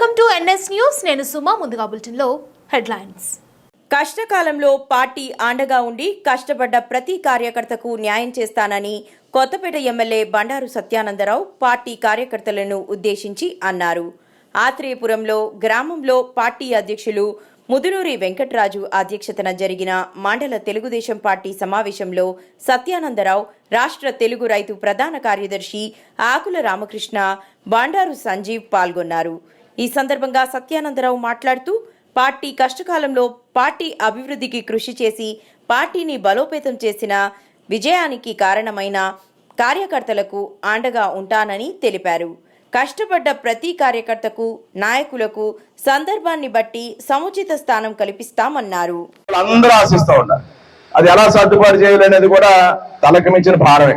Welcome to NS news. నేను సుమా ముందుగా బులెటిన్లో హెడ్లైన్స్. కష్టకాలంలో పార్టీ అండగా ఉండి కష్టపడ్డ ప్రతి కార్యకర్తకు న్యాయం చేస్తానని కొత్తపేట ఎమ్మెల్యే బండారు సత్యానందరావు పార్టీ కార్యకర్తలను ఉద్దేశించి అన్నారు. ఆత్రేయపురంలో గ్రామంలో పార్టీ అధ్యక్షులు ముదునూరి వెంకట్రాజు అధ్యక్షతన జరిగిన మండల తెలుగుదేశం పార్టీ సమావేశంలో సత్యానందరావు రాష్ట్ర తెలుగు రైతు ప్రధాన కార్యదర్శి ఆకుల రామకృష్ణ బండారు సంజీవ్ పాల్గొన్నారు. ఈ సందర్భంగా సత్యానందరావు మాట్లాడుతూ పార్టీ కష్టకాలంలో పార్టీ అభివృద్ధికి కృషి చేసి పార్టీని బలోపేతం చేసిన విజయానికి కారణమైన కార్యకర్తలకు అండగా ఉంటానని తెలిపారు. కష్టపడ్డ ప్రతి కార్యకర్తకు నాయకులకు సందర్భాన్ని బట్టి సముచిత స్థానం కల్పిస్తామన్నారు. అందరూ ఆశిస్తూ ఉన్నారు. అది ఎలా సర్దుబాటు చేయాలనేది కూడా తలకు మించిన భారమే.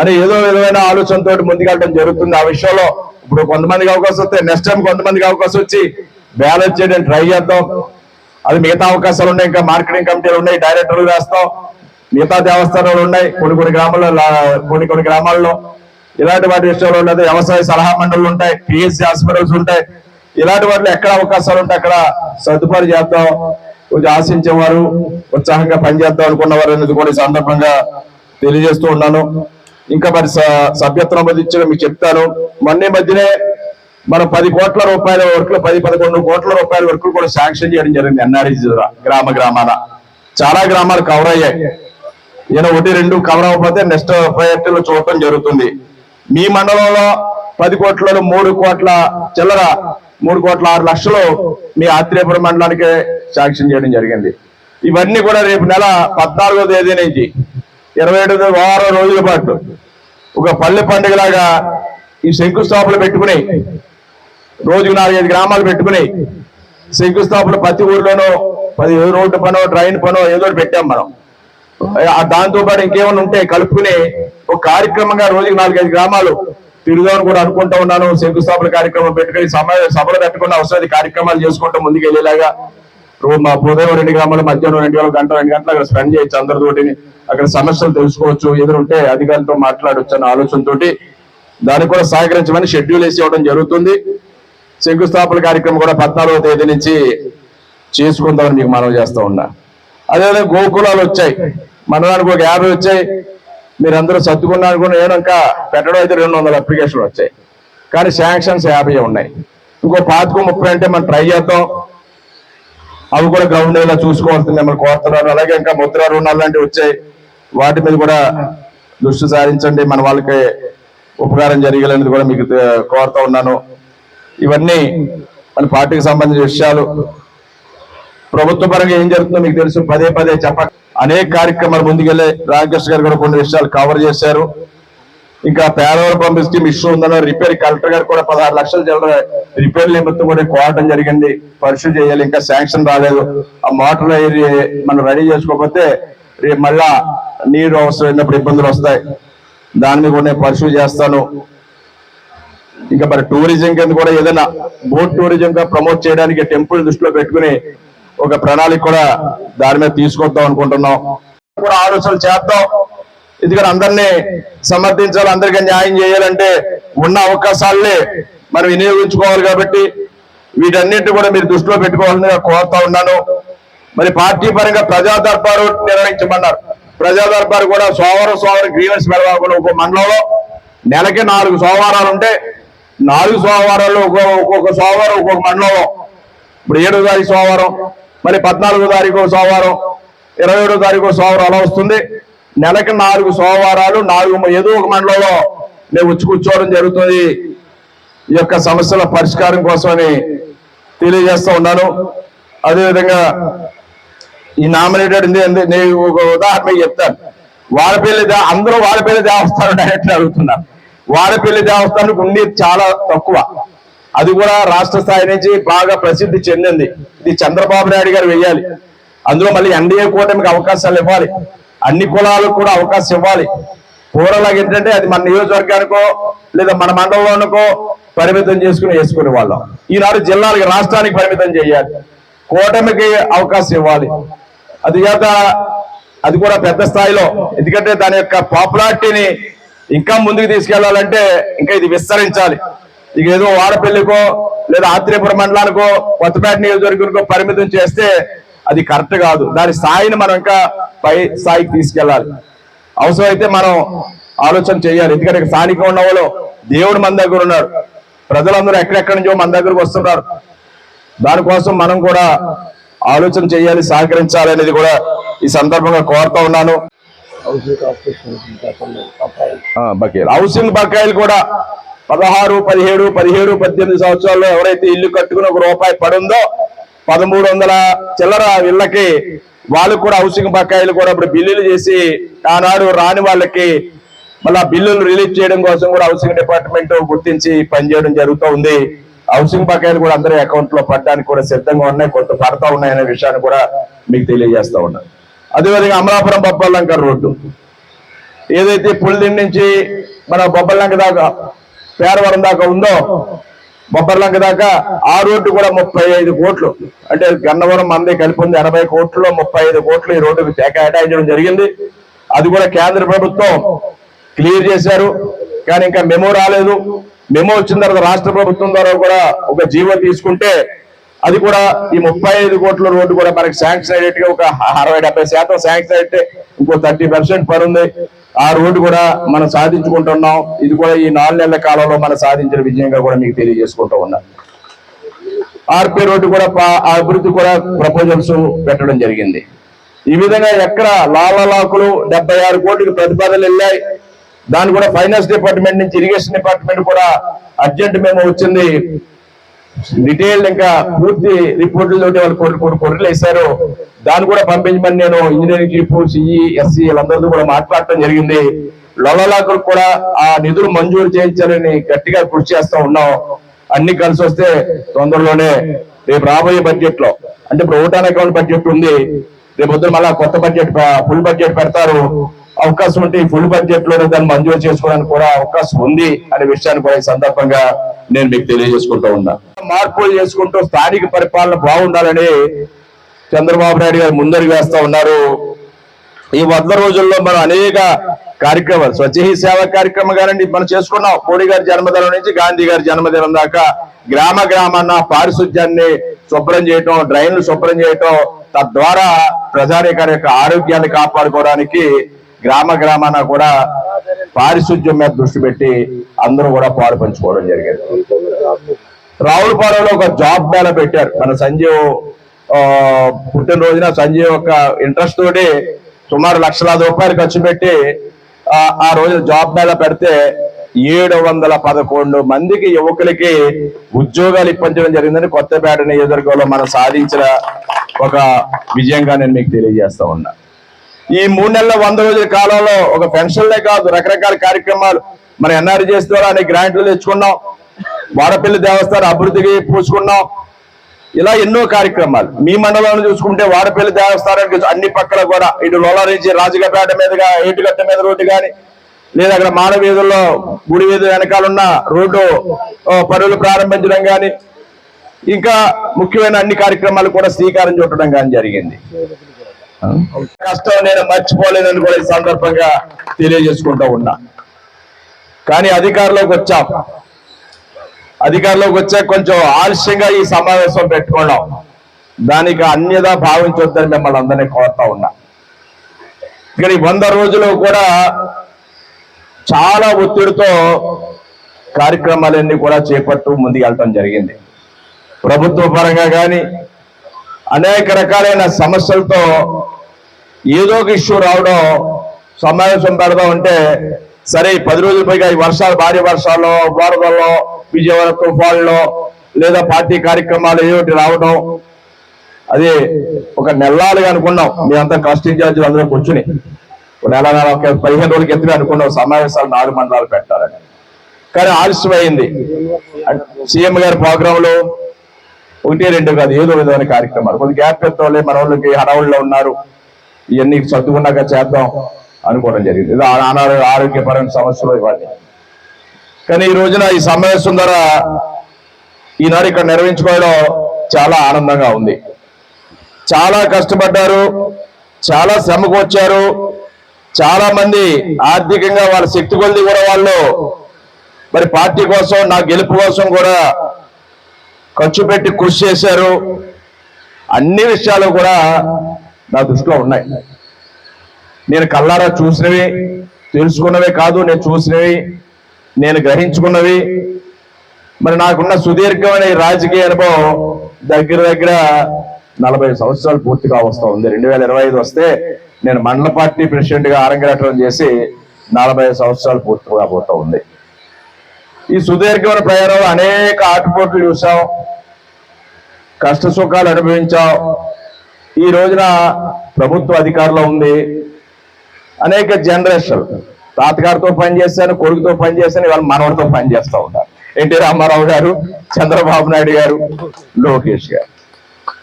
అని ఏదో విధమైన ఆలోచనతో ముందుకెళ్ళడం జరుగుతుంది. ఆ విషయంలో ఇప్పుడు కొంతమందికి అవకాశం వస్తే నెక్స్ట్ టైం కొంతమందికి అవకాశం వచ్చి బ్యాలెన్స్ చేయడానికి ట్రై చేద్దాం. అది మిగతా అవకాశాలు ఉన్నాయి. ఇంకా మార్కెటింగ్ కమిటీలు ఉన్నాయి డైరెక్టర్లు వేస్తాం. మిగతా దేవస్థానాలు ఉన్నాయి కొన్ని కొన్ని గ్రామాల్లో కొన్ని కొన్ని గ్రామాల్లో. ఇలాంటి వాటి విషయంలో ఉన్నది వ్యవసాయ సలహా మండళ్ళు ఉంటాయి పిఎస్సి హాస్పిటల్స్ ఉంటాయి. ఇలాంటి వాటిలో ఎక్కడ అవకాశాలు ఉంటే అక్కడ సర్దుబాటు చేద్దాం. కొంచెం ఆశించేవారు ఉత్సాహంగా పనిచేద్దాం అనుకున్నవారు అనేది కూడా ఈ సందర్భంగా తెలియజేస్తూ ఉన్నాను. ఇంకా మరి సభ్యత్వం ఇచ్చిన మీకు చెప్తాను. మొన్న మధ్యనే మనం పది కోట్ల రూపాయల వరకు పది పదకొండు కోట్ల రూపాయల వరకు కూడా శాంక్షన్ చేయడం జరిగింది ఎన్ఆర్ఈ గ్రామ గ్రామాల చాలా గ్రామాలు కవర్ అయ్యాయి. ఈయన ఒకటి రెండు కవర్ అవ్వకపోతే నెక్స్ట్ ప్రయత్నంలో చూడటం జరుగుతుంది. మీ మండలంలో పది కోట్లలో మూడు కోట్ల చిల్లర మూడు కోట్ల ఆరు లక్షలు మీ ఆత్రేయపురం మండలానికి శాంక్షన్ చేయడం జరిగింది. ఇవన్నీ కూడా రేపు నెల పద్నాలుగో తేదీ నుంచి ఇరవై ఏడు వారం రోజుల పాటు ఒక పల్లె పండుగలాగా ఈ శంకుస్థాపనలు పెట్టుకుని రోజుకు నాలుగైదు గ్రామాలు పెట్టుకుని శంకుస్థాపన ప్రతి ఊర్లోనూ పది రోడ్డు పనో ట్రైన్ పనో ఏదో పెట్టాం మనం. దాంతోపాటు దాంతో పాటు ఇంకేమైనా ఉంటే కలుపుకుని ఒక కార్యక్రమంగా రోజుకి నాలుగైదు గ్రామాలు తిరుగుదామని కూడా అనుకుంటా ఉన్నాను. శంకుస్థాపన కార్యక్రమం పెట్టుకుని సమయ సభలు పెట్టుకుని అవసరం కార్యక్రమాలు చేసుకుంటూ ముందుకు వెళ్ళేలాగా రోజు మా ఉదయం రెండు గ్రామాలు మధ్యాహ్నం రెండు గంటల గంట రెండు గంటలు అక్కడ స్పెండ్ చేయొచ్చు అందరితోటి అక్కడ సమస్యలు తెలుసుకోవచ్చు ఎదురుంటే అధికారులతో మాట్లాడొచ్చు అన్న ఆలోచనతోటి దానికి కూడా సహకరించమని షెడ్యూల్ వేసి ఇవ్వడం జరుగుతుంది. శంకుస్థాపన కార్యక్రమం కూడా పద్నాలుగో తేదీ నుంచి చేసుకుందామని మీకు మనవి చేస్తా ఉన్నా. అదేవిధంగా గోకులాలు వచ్చాయి. మనదానికి ఒక యాభై వచ్చాయి. మీరందరూ సర్దుకున్నారు కూడా నేను ఇంకా పెట్టడం అయితే రెండు వందల అప్లికేషన్లు వచ్చాయి. కానీ శాంక్షన్స్ యాభై ఉన్నాయి. ఇంకో పాతకు ముప్పై అంటే మనం ట్రై చేద్దాం. అవి కూడా గ్రౌండ్ ఏదో చూసుకోవాల్సింది. మిమ్మల్ని కోరుతున్నారు అలాగే ఇంకా ముద్ర రుణాలు లాంటివి వచ్చాయి. వాటి మీద కూడా దృష్టి సారించండి. మన వాళ్ళకి ఉపకారం జరిగేది కూడా మీకు కోరుతా ఉన్నాను. ఇవన్నీ మన పార్టీకి సంబంధించిన విషయాలు. ప్రభుత్వ పరంగా ఏం జరుగుతుందో మీకు తెలుసు. పదే పదే చెప్ప అనేక కార్యక్రమాలు ముందుకెళ్ళే రామకృష్ణ గారు కూడా కొన్ని విషయాలు కవర్ చేశారు. ఇంకా పేదవాళ్ళ పంపిణీ స్కీమ్ ఇష్యూ ఉందన్న రిపేర్ కలెక్టర్ గారు కూడా పదహారు లక్షల చిల్లర రిపేర్ నిమిత్తం కూడా కోరటం జరిగింది. పరిశీలి చేయాలి. ఇంకా శాంక్షన్ రాలేదు. ఆ మోటార్ మనం రెడీ చేసుకోకపోతే రేపు మళ్ళా నీరు అవసరమైనప్పుడు ఇబ్బందులు వస్తాయి. దాని మీద కూడా నేను పరిశీలి చేస్తాను. ఇంకా మరి టూరిజం కింద కూడా ఏదైనా బోట్ టూరిజం గా ప్రమోట్ చేయడానికి టెంపుల్ దృష్టిలో పెట్టుకుని ఒక ప్రణాళిక కూడా దాని మీద తీసుకొద్దాం అనుకుంటున్నాం. కూడా ఆలోచనలు చేద్దాం. ఎందుకంటే అందరినీ సమర్థించాలి అందరికీ న్యాయం చేయాలంటే ఉన్న అవకాశాలనే మనం వినియోగించుకోవాలి కాబట్టి వీటన్నిటి కూడా మీరు దృష్టిలో పెట్టుకోవాలని కోరుతా ఉన్నాను. మరి పార్టీ పరంగా ప్రజా దర్బారు నిర్వహించమన్నారు. ప్రజా దర్బారు కూడా సోమవారం సోమవారం గ్రీవెన్స్ పెడవాకుండా ఒక మండలంలో నెలకి నాలుగు సోమవారాలు ఉంటే నాలుగు సోమవారాలు ఒక్కొక్క ఒక్కొక్క సోమవారం ఒక్కొక్క మండలంలో. ఇప్పుడు ఏడో తారీఖు సోమవారం మరి పద్నాలుగో తారీఖు సోమవారం ఇరవై ఏడో తారీఖు సోమవారం అలా వస్తుంది. నెలకి నాలుగు సోమవారాలు నాలుగు ఏదో ఒక మండలంలో నేను వచ్చి కూర్చోవడం జరుగుతుంది. ఈ యొక్క సమస్యల పరిష్కారం కోసమని తెలియజేస్తూ ఉన్నాను. అదేవిధంగా ఈ నామినేటెడ్ నేను ఒక ఉదాహరణ చెప్తాను. వాడపల్లి అందరూ వాడపల్లి దేవస్థానం డైరెక్ట్ అడుగుతున్నారు. వాడపల్లి దేవస్థానానికి ఉండేది చాలా తక్కువ. అది కూడా రాష్ట్ర స్థాయి నుంచి బాగా ప్రసిద్ధి చెందింది. ఇది చంద్రబాబు నాయుడు గారు వెయ్యాలి. అందులో మళ్ళీ ఎన్డీఏ కూటమికి అవకాశాలు ఇవ్వాలి. అన్ని కులాలకు కూడా అవకాశం ఇవ్వాలి. పూర్వలాగా ఏంటంటే అది మన నియోజకవర్గానికో లేదా మన మండలంలోనికో పరిమితం చేసుకుని వేసుకునే వాళ్ళం. ఈనాడు జిల్లాలకి రాష్ట్రానికి పరిమితం చేయాలి. కూటమికి అవకాశం ఇవ్వాలి. అది చేత అది కూడా పెద్ద స్థాయిలో. ఎందుకంటే దాని యొక్క పాపులారిటీని ఇంకా ముందుకు తీసుకెళ్ళాలంటే ఇంకా ఇది విస్తరించాలి. ఇక ఏదో వాడపల్లికో లేదా ఆత్రేయపురం మండలానికో కొత్తపేట నియోజకవర్గానికో పరిమితం చేస్తే అది కరెక్ట్ కాదు. దాని స్థాయిని మనం ఇంకా పై స్థాయికి తీసుకెళ్ళాలి. అవసరమైతే మనం ఆలోచన చేయాలి. ఎందుకంటే ఇక్కడ స్థానికంగా ఉన్న వాళ్ళు దేవుడు మన దగ్గర ఉన్నాడు ప్రజలందరూ ఎక్కడెక్కడి నుంచో మన దగ్గరకు వస్తున్నారు. దానికోసం మనం కూడా ఆలోచన చేయాలి సహకరించాలి అనేది కూడా ఈ సందర్భంగా కోరుతా ఉన్నాను. బకాయిలు. హౌసింగ్ బకాయిలు కూడా పదహారు పదిహేడు పదిహేడు పద్దెనిమిది సంవత్సరాల్లో ఎవరైతే ఇల్లు కట్టుకుని ఒక రూపాయి పడుందో పదమూడు వందల చిల్లర ఇళ్ళకి వాళ్ళు కూడా హౌసింగ్ బకాయిలు కూడా ఇప్పుడు బిల్లులు చేసి ఆనాడు రాని వాళ్ళకి మళ్ళా బిల్లులు రిలీజ్ చేయడం కోసం కూడా హౌసింగ్ డిపార్ట్మెంట్ గుర్తించి పనిచేయడం జరుగుతూ ఉంది. హౌసింగ్ బకాయిలు కూడా అందరి అకౌంట్లో పడడానికి కూడా సిద్ధంగా ఉన్నాయి. కొంత పడతా ఉన్నాయనే విషయాన్ని కూడా మీకు తెలియజేస్తా ఉన్నాను అదేవిధంగా అమలాపురం బొబ్బల్లంక రోడ్డు. ఏదైతే పులిదిండి నుంచి మన బొబ్బల్లంక దాకా పేరవరం దాకా ఉందో బొబ్బర్లంక దాకా ఆ రోడ్డు కూడా ముప్పై ఐదు కోట్లు. అంటే గన్నవరం మంది కలిపి ఉంది ఎనభై కోట్లలో ముప్పై ఐదు కోట్లు ఈ రోడ్డుకు కేటాయించడం జరిగింది. అది కూడా కేంద్ర ప్రభుత్వం క్లియర్ చేశారు. కానీ ఇంకా మెమో రాలేదు. మెమో వచ్చిన తర్వాత రాష్ట్ర ప్రభుత్వం ద్వారా కూడా ఒక జీవో తీసుకుంటే అది కూడా ఈ ముప్పై ఐదు కోట్ల రోడ్డు కూడా మనకి శాంక్షన్ అయ్యేట్టుగా ఒక అరవై డెబ్బై శాతం శాంక్షన్ అయితే ఇంకో థర్టీ పర్సెంట్ పని ఉంది. ఆ రోడ్డు కూడా మనం సాధించుకుంటున్నాం. ఇది కూడా ఈ నాలుగు నెలల కాలంలో మనం సాధించిన విజయంగా కూడా మీకు తెలియజేసుకుంటూ ఉన్నాం. ఆర్పీ రోడ్డు కూడా అభివృద్ధి కూడా ప్రపోజల్స్ పెట్టడం జరిగింది. ఈ విధంగా ఎక్కడ లాలలాకులు డెబ్బై ఆరు కోట్లకి ప్రతిపాదనలు వెళ్ళాయి. దాన్ని కూడా ఫైనాన్స్ డిపార్ట్మెంట్ నుంచి ఇరిగేషన్ డిపార్ట్మెంట్ కూడా అర్జెంట్ మేము వచ్చింది. డీటెయిల్ ఇంకా పూర్తి రిపోర్టులు తోటి వాళ్ళు కోటి కోటి వేశారు దాన్ని కూడా పంపించమని నేను ఇంజనీరింగ్ చీఫ్ సిఈ ఎస్సీ వీళ్ళందరితో కూడా మాట్లాడటం జరిగింది. లొలలాకులు కూడా ఆ నిధులు మంజూరు చేయించాలని గట్టిగా కృషి చేస్తా ఉన్నాం. అన్ని కలిసి వస్తే తొందరలోనే రేపు రాబోయే బడ్జెట్లో అంటే ఇప్పుడు ఓటాన్ అకౌంట్ బడ్జెట్ ఉంది. రేపు పొద్దున మళ్ళా కొత్త బడ్జెట్ ఫుల్ బడ్జెట్ పెడతారు. అవకాశం ఉంటే ఈ ఫుల్ బడ్జెట్లోనే దాన్ని మంజూరు చేసుకోవడానికి కూడా అవకాశం ఉంది అనే విషయాన్ని కూడా ఈ సందర్భంగా నేను మీకు తెలియజేసుకుంటూ ఉన్నా. మార్పులు చేసుకుంటూ స్థానిక పరిపాలన బాగుండాలని చంద్రబాబు నాయుడు గారు ముందరికి వేస్తా ఉన్నారు. ఈ వంద రోజుల్లో మనం అనేక కార్యక్రమాలు స్వచ్ఛహి సేవ కార్యక్రమం కానండి మనం చేసుకున్నాం. మోడీ గారి జన్మదినం నుంచి గాంధీ గారి జన్మదినం దాకా గ్రామ గ్రామాన్న పారిశుద్ధ్యాన్ని శుభ్రం చేయటం డ్రైన్లు శుభ్రం చేయటం తద్వారా ప్రజానికారి యొక్క ఆరోగ్యాన్ని కాపాడుకోవడానికి గ్రామ గ్రామాన కూడా పారిశుద్ధ్యం మీద దృష్టి పెట్టి అందరూ కూడా పాలు పంచుకోవడం జరిగింది. రావులపాలెంలో ఒక జాబ్ మేళ పెట్టారు. మన సంజీవ్ ఆ, పుట్టినరోజున సంజీవ్ యొక్క ఇంట్రెస్ట్ తోటి సుమారు లక్షలాది రూపాయలు ఖర్చు పెట్టి ఆ, ఆ రోజు జాబ్ మేళ పెడితే ఏడు వందల పదకొండు మందికి యువకులకి ఉద్యోగాలు ఇప్పించడం జరిగిందని కొత్తపేట నియోజకవర్గంలో మనం సాధించిన ఒక విజయంగా నేను మీకు తెలియజేస్తా ఉన్నా. ఈ మూడు నెలల వంద రోజుల కాలంలో ఒక పెన్షన్లే కాదు రకరకాల కార్యక్రమాలు. మన ఎన్ఆర్జీఎస్ ద్వారా అనేక గ్రాంట్లు తెచ్చుకున్నాం. వాడపల్లి దేవస్థానం అభివృద్ధికి పూసుకున్నాం. ఇలా ఎన్నో కార్యక్రమాలు. మీ మండలంలో చూసుకుంటే వాడపల్లి దేవస్థానానికి అన్ని పక్కల కూడా ఇటు లోలా నుంచి రాజుగపేట మీదుగా ఏటుగట్ట మీద రోడ్డు కానీ లేదా అక్కడ మానవీధుల్లో గుడి వీధి వెనకాల ఉన్న రోడ్డు పరుగులు పనులు ప్రారంభించడం కానీ ఇంకా ముఖ్యమైన అన్ని కార్యక్రమాలు కూడా శ్రీకారం చుట్టడం కానీ జరిగింది. కష్టం నేను మర్చిపోలేదని కూడా ఈ సందర్భంగా తెలియజేసుకుంటూ ఉన్నా. కానీ అధికారంలోకి వచ్చాం. అధికారంలోకి వచ్చాక కొంచెం ఆలస్యంగా ఈ సమావేశం పెట్టుకున్నాం. దానికి అన్యదా భావించొద్దని మిమ్మల్ని అందరినీ కోరుతా ఉన్నా. ఇక్కడ ఈ వంద రోజులు కూడా చాలా ఒత్తిడితో కార్యక్రమాలన్నీ కూడా చేపట్టు ముందుకు వెళ్ళటం జరిగింది. ప్రభుత్వ పరంగా కానీ అనేక రకాలైన సమస్యలతో ఏదో ఒక ఇష్యూ రావడం సమావేశం పెడదాం అంటే సరే ఈ పది రోజుల పైగా ఈ వర్షాలు భారీ వర్షాల్లో వరదల్లో విజయవాడ తుఫాన్లో లేదా పార్టీ కార్యక్రమాలు ఏమిటి రావడం అది ఒక నెలలుగా అనుకున్నాం. మేమంతా కష్టించాల్సి ఇన్ఛార్జీలు అందరూ కూర్చుని. ఒక నెల నెల ఒక పదిహేను రోజుల క్రితమే అనుకున్నాం. సమావేశాలు నాలుగు మండలాలు పెట్టాలని. కానీ ఆలస్యమైంది. సీఎం గారి ప్రోగ్రాంలో ఒకటి రెండు కాదు ఏదో విధమైన కార్యక్రమాలు. కొద్ది గ్యాప్ పెద్దోళ్ళే మన వాళ్ళకి హడావుల్లో ఉన్నారు. ఇవన్నీ చదువుకున్నాక చేద్దాం అనుకోవడం జరిగింది. ఇది ఆ- ఆరోగ్యపరమైన సమస్యలు ఇవన్నీ కానీ ఈ రోజున ఈ సమావేశం ద్వారా ఈనాడు ఇక్కడ నిర్వహించుకోవడం చాలా ఆనందంగా ఉంది. చాలా కష్టపడ్డారు చాలా శ్రమకు వచ్చారు. చాలా మంది ఆర్థికంగా వాళ్ళ శక్తి కొద్ది కూడా వాళ్ళు. మరి పార్టీ కోసం నా గెలుపు కోసం కూడా ఖర్చు పెట్టి కృషి చేశారు. అన్ని విషయాలు కూడా నా దృష్టిలో ఉన్నాయి. నేను కల్లారా చూసినవి తెలుసుకున్నవే కాదు నేను చూసినవి నేను గ్రహించుకున్నవి. మరి నాకున్న సుదీర్ఘమైన రాజకీయ అనుభవం దగ్గర దగ్గర నలభై సంవత్సరాలు పూర్తిగా వస్తూ ఉంది. రెండు వేల ఇరవై ఐదు వస్తే నేను మండల పార్టీ ప్రెసిడెంట్గా చేసి నలభై సంవత్సరాలు పూర్తిగా పోతా ఉంది. ఈ సుదీర్ఘమైన ప్రయాణంలో అనేక ఆటుపోట్లు చూసాం కష్ట సుఖాలు అనుభవించాం. ఈ రోజున ప్రభుత్వ అధికారంలో ఉంది. అనేక జనరేషన్ తాతగారితో పనిచేశాను కొడుకుతో పనిచేశాను ఇవాళ మనవడితో పనిచేస్తూ ఉన్నారు ఎన్టీ రామారావు గారు చంద్రబాబు నాయుడు గారు లోకేష్ గారు.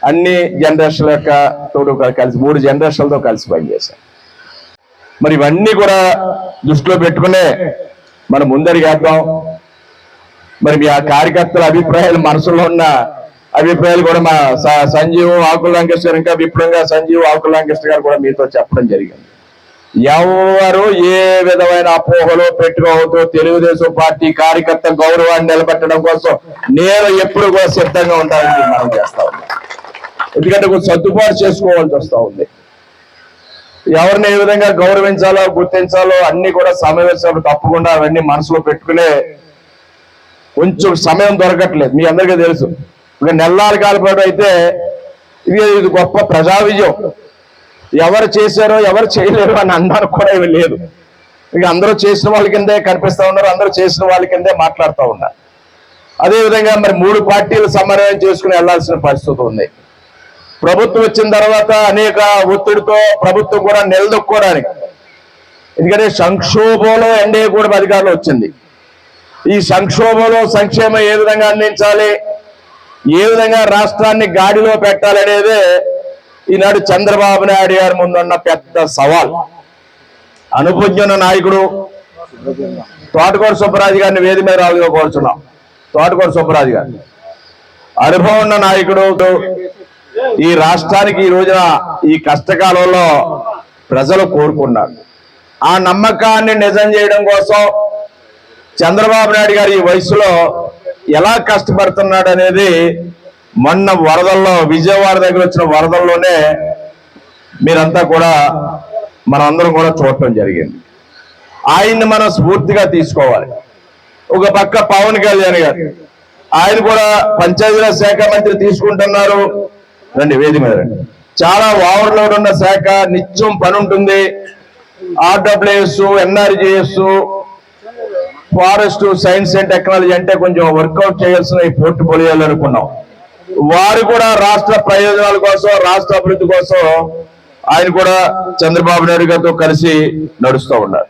అన్ని జనరేషన్ల యొక్క తోడు కలిసి మూడు జనరేషన్లతో కలిసి పనిచేశాను మరి ఇవన్నీ కూడా దృష్టిలో పెట్టుకునే మనం ముందరిగేద్దాం మరి మీ ఆ కార్యకర్తల అభిప్రాయాలు మనసులో ఉన్న అభిప్రాయాలు కూడా మా స- సంజీవ్ ఆకుల లంకేశ్వర్ ఇంకా విప్లవంగా సంజీవ్ ఆకుల లంకేశ్వర్ గారు కూడా మీతో చెప్పడం జరిగింది. ఎవరు ఏ విధమైన అపోహలు పెట్టుకోవద్దు. తెలుగుదేశం పార్టీ కార్యకర్త గౌరవాన్ని నిలబెట్టడం కోసం నేను ఎప్పుడు కూడా సిద్ధంగా ఉంటానని మనం చేస్తా ఉన్నాం. ఎందుకంటే కొంచెం సర్దుబాటు చేసుకోవాల్సి వస్తా ఉంది. ఎవరిని ఏ విధంగా గౌరవించాలో గుర్తించాలో అన్ని కూడా సమావేశాలు తప్పకుండా అవన్నీ మనసులో పెట్టుకునే కొంచెం సమయం దొరకట్లేదు. మీ అందరికీ తెలుసు. ఇక నెల్లారు కాలపాటు అయితే ఇది ఇది గొప్ప ప్రజా విజయం. ఎవరు చేశారో ఎవరు చేయలేరు అని అనడానికి కూడా ఇవి లేదు. ఇక అందరూ చేసిన వాళ్ళ కిందే కనిపిస్తూ ఉన్నారు అందరూ చేసిన వాళ్ళ కిందే మాట్లాడుతూ ఉన్నారు. అదేవిధంగా మరి మూడు పార్టీలు సమన్వయం చేసుకుని వెళ్ళాల్సిన పరిస్థితి ఉంది. ప్రభుత్వం వచ్చిన తర్వాత అనేక ఒత్తిడితో ప్రభుత్వం కూడా నిలదొక్కోవడానికి ఎందుకంటే సంక్షోభంలో ఎన్డీఏ కూడా అధికారంలో వచ్చింది. ఈ సంక్షోభంలో సంక్షేమం ఏ విధంగా అందించాలి? ఏ విధంగా రాష్ట్రాన్ని గాడిలో పెట్టాలనేదే ఈనాడు చంద్రబాబు నాయుడు గారి ముందున్న పెద్ద సవాల్. అనుభజ్ఞున్న నాయకుడు తోటకూర సుబ్బరాజు గారిని వేది మీద రావుగా కోరుచున్నాం. తోటకూర సుబ్బరాజు గారిని. అనుభవం ఉన్న నాయకుడు ఈ రాష్ట్రానికి ఈ రోజున ఈ కష్టకాలంలో ప్రజలు కోరుకున్నారు. ఆ నమ్మకాన్ని నిజం చేయడం కోసం చంద్రబాబు నాయుడు గారు ఈ వయసులో ఎలా కష్టపడుతున్నాడు అనేది మొన్న వరదల్లో విజయవాడ దగ్గర వచ్చిన వరదల్లోనే మీరంతా కూడా మనందరం కూడా చూడటం జరిగింది. ఆయన్ని మనం స్ఫూర్తిగా తీసుకోవాలి. ఒక పక్క పవన్ కళ్యాణ్ గారు ఆయన కూడా పంచాయతీరాజ్ శాఖ మంత్రి తీసుకుంటున్నారు. రండి వేది మీద రండి. చాలా ఓవర్లోడ్ ఉన్న శాఖ నిత్యం పని ఉంటుంది. RWS NRGS forest science and technology అంటే కొంచెం వర్కౌట్ చేయాల్సిన ఈ పోర్ట్ఫోలియోలు అనుకున్నాం. వారు కూడా రాష్ట్ర ప్రయోజనాల కోసం రాష్ట్ర అభివృద్ధి కోసం ఆయన కూడా చంద్రబాబు నాయుడు గారితో కలిసి నడుస్తూ ఉన్నారు.